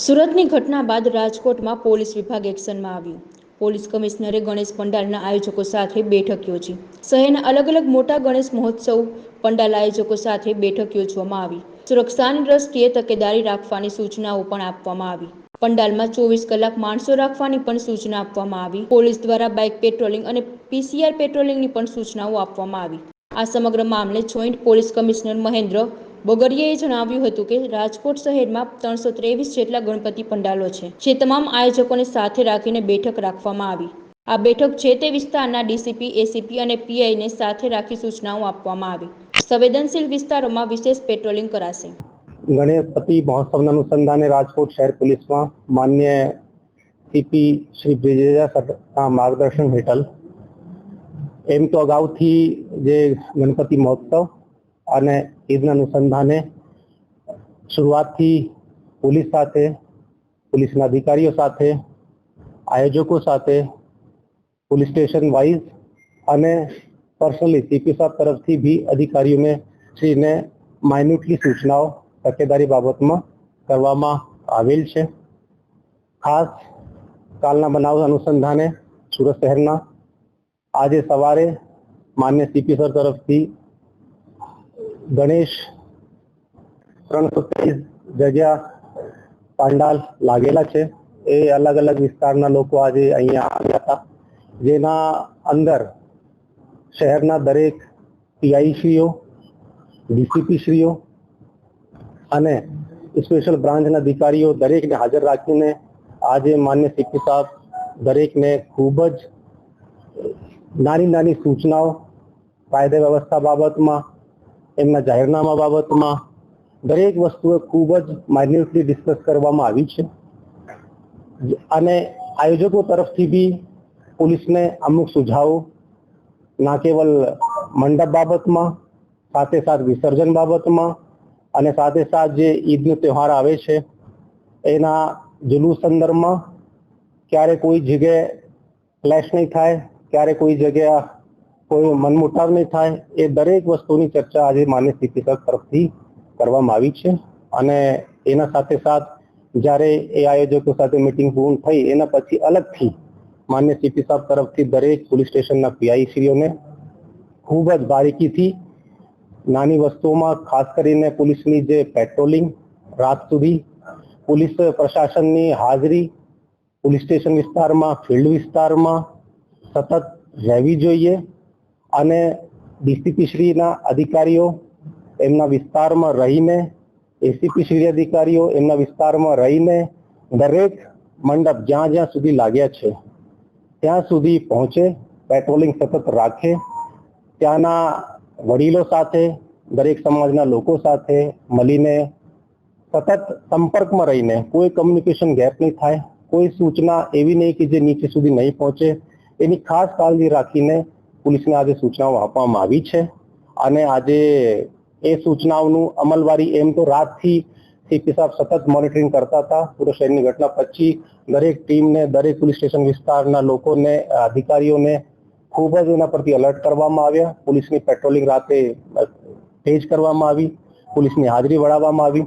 સુરતની ઘટના બાદ રાજકોટમાં પોલીસ વિભાગ એક્શનમાં આવ્યું. પોલીસ કમિશનરે ગણેશ પંડાલના આયોજકો સાથે બેઠક યોજી. શહેરના અલગ અલગ મોટા ગણેશ મહોત્સવ પંડાલ આયોજકો સાથે બેઠક યોજવામાં આવી. સુરક્ષાની દ્રષ્ટિએ તકેદારી રાખવાની સૂચનાઓ પણ આપવામાં આવી. પંડાલમાં ચોવીસ કલાક માણસો રાખવાની પણ સૂચના આપવામાં આવી. પોલીસ દ્વારા બાઇક પેટ્રોલિંગ અને પીસીઆર પેટ્રોલિંગની પણ સૂચનાઓ આપવામાં આવી. આ સમગ્ર મામલે જોઈન્ટ પોલીસ કમિશનર મહેન્દ્ર બગડિયાએ જણાવ્યું હતું કે રાજકોટ શહેરમાં ત્રણસો ત્રેવીસ જેટલા ગણપતિ પંડાલો છે, જે તમામ આયોજકોને સાથે રાખીને બેઠક રાખવામાં આવી. આ બેઠક જે તે વિસ્તારના ડીસીપી, એસીપી અને પીઆઈને સાથે રાખી સૂચનાઓ આપવામાં આવી. સંવેદનશીલ વિસ્તારોમાં વિશેષ પેટ્રોલિંગ કરાશે. ગણેશપતિ મહોત્સવના અનુસંધાને રાજકોટ શહેર પોલીસમાં માન્ય સીપી શ્રી બ્રિજેજા માર્ગદર્શન હેઠળ. એમ તો અગાઉથી જે ગણપતિ મહોત્સવ અને ઈદના અનુસંધાને શરૂઆતથી પોલીસ સાથે, પોલીસના અધિકારીઓ સાથે, આયોજકો સાથે, પોલીસ સ્ટેશન વાઇઝ અને પર્સનલી સીપી સાહેબ તરફથી બી અધિકારીઓને શ્રીને માઇન્યુટલી સૂચનાઓ, તકેદારી બાબતમાં કરવામાં આવેલ છે. ખાસ કાલના બનાવ અનુસંધાને સુરત શહેરના આજે સવારે માન્ય સીપી સર તરફથી ગણેશ ત્રણસો ત્રીસ જગ્યા પાંડાલ લાગેલા છે. એ અલગ અલગ વિસ્તારના લોકો આજે અહીંયા આવ્યા હતા. જેના અંદર શહેરના દરેક પીઆઈ શ્રીઓ ડીસીપી શ્રીઓ અને સ્પેશિયલ બ્રાન્ચના અધિકારીઓ દરેકને હાજર રાખીને આજે માન્ય સીપી સાહેબ દરેકને ખૂબ જ નાની નાની સૂચનાઓ, કાયદા વ્યવસ્થા બાબતમાં એમના જાહેરનામા બાબતમાં દરેક વસ્તુએ ખૂબ જ માઇન્યુટલી ડિસ્કસ કરવામાં આવી છે. અને આયોજકો તરફથી બી પોલીસને અમુક સુઝાવો, ના કેવલ મંડપ બાબતમાં, સાથે સાથ વિસર્જન બાબતમાં અને સાથે સાથ જે ઈદનો તહેવાર આવે છે, એના જુલુસ સંદર્ભમાં ક્યારે કોઈ જગ્યાએ ક્લેશ નહીં થાય, ક્યારે કોઈ જગ્યા કોઈ મનમુટાવ નહીં થાય. એ દરેક વસ્તુની ચર્ચા આજે માન્ય સ્થિતિ તરફથી કરવામાં આવી છે. અને એના સાથે સાથ જ્યારે એ આયોજકો સાથે મિટિંગ પૂર્ણ થઈ, એના પછી અલગથી માન્ય સીપી સાહેબ તરફથી દરેક પોલીસ સ્ટેશનના પીઆઈ શ્રીઓને ખૂબ જ બારીકીથી નાની વસ્તુઓમાં, ખાસ કરીને પોલીસની જે પેટ્રોલિંગ રાત સુધી, પોલીસ પ્રશાસનની હાજરી, પોલીસ સ્ટેશન વિસ્તારમાં ફિલ્ડ વિસ્તારમાં સતત રહેવી જોઈએ. અને ડીસીપી શ્રીના અધિકારીઓ એમના વિસ્તારમાં રહીને, એસીપી શ્રી અધિકારીઓ એમના વિસ્તારમાં રહીને દરેક મંડપ જ્યાં જ્યાં સુધી લાગ્યા છે, ત્યાં સુધી પહોંચે, પેટ્રોલિંગ સતત રાખે, ત્યાંના વડીલો સાથે, દરેક સમાજના લોકો સાથે મળીને સતત સંપર્કમાં રહીને, કોઈ કમ્યુનિકેશન ગેપ નહીં થાય, કોઈ સૂચના એવી નહીં કે જે નીચે સુધી નહીં પહોંચે, એની ખાસ કાળજી રાખીને પોલીસને આજે સૂચનાઓ આપવામાં આવી છે અને આજે એ સૂચનાઓનું અમલવારી એમ તો રાતથી સીપી સાહેબ સતત મોનિટરિંગ કરતા હતા. પૂરો શહેરની ઘટના પછી દરેક ટીમને દરેક પોલીસ સ્ટેશન વિસ્તારના લોકોને, અધિકારીઓને ખૂબ જ એના પરથી અલર્ટ કરવામાં આવ્યા. પોલીસની પેટ્રોલિંગ રાતે તેજ કરવામાં આવી. પોલીસની હાજરી વળાવવામાં આવી.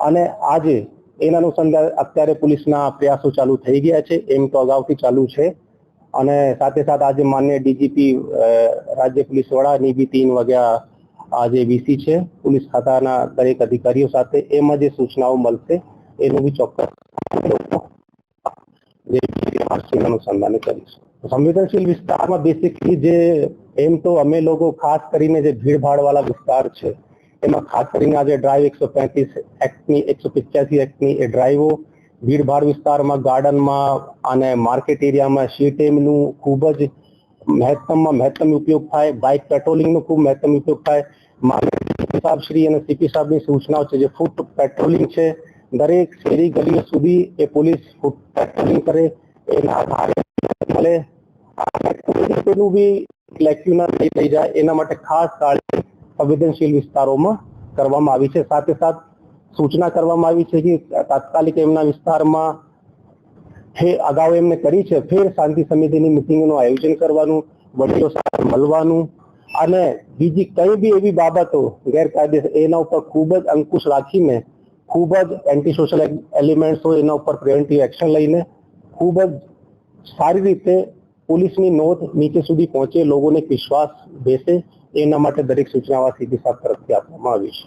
અને આજે એના અનુસંધાન અત્યારે પોલીસના પ્રયાસો ચાલુ થઈ ગયા છે. એમ તો અગાઉથી ચાલુ છે. અને સાથે સાથે આજે માન્ય ડીજીપી રાજ્ય પોલીસ વડા બી તીન વગેરે આજે વીસી છે. પોલીસ ખાતાના દરેક અધિકારીઓ સાથે એમાં જે સૂચનાઓ મળશે, એનું બી ચોક્કસ અનુસંધાને કરીશું. સંવેદનશીલ વિસ્તારમાં બેસિકલી જે, એમ તો અમે લોકો ખાસ કરીને જે ભીડભાડ વાળા વિસ્તાર છે, એમાં ખાસ કરીને આજે ડ્રાઈવ એકસો પેંત્રીસ એક્ટની એકસો પિચ્યાસી એક્ટની એ ડ્રાઈવો ભીડભાડ વિસ્તારમાં, ગાર્ડનમાં અને માર્કેટ એરિયામાં સીટેમનું ખૂબ જ મહત્તમમાં મહત્તમ ઉપયોગ થાય બાઇક પેટ્રોલિંગનો ખૂબ મહત્તમ ઉપયોગ થાય. સાહેબ અને સીપી સાહેબની સૂચનાઓ છે જે ફૂટ પેટ્રોલિંગ છે. દરેક શેરી ગલીઓ સુધી એ પોલીસ ફૂટ પેટ્રોલિંગ કરે. એના આધારે તેનું બી લેક્યુના થઈ જાય. એના માટે ખાસ કાળજી સંવેદનશીલ વિસ્તારોમાં કરવામાં આવી છે. સાથે સાથ સૂચના કરવામાં આવી છે કે તાત્કાલિક એમના વિસ્તારમાં અગાઉ એમને કરી છે, ફેર શાંતિ સમિતિની મિટિંગનું આયોજન કરવાનું, વડીલો સાથે મળવાનું અને બીજી કઈ બી એવી બાબતો ગેરકાયદેસર, એના ઉપર ખૂબ જ અંકુશ રાખીને, ખૂબ જ એન્ટી સોશિયલ એલિમેન્ટ્સ હોય એના ઉપર પ્રિવેન્ટિવ એક્શન લઈને, ખૂબ જ સારી રીતે પોલીસની નોંધ નીચે સુધી પહોંચે, લોકોને વિશ્વાસ બેસે, એના માટે દરેક સૂચનાઓ સીધી સાફ તરફથી આપવામાં આવી છે.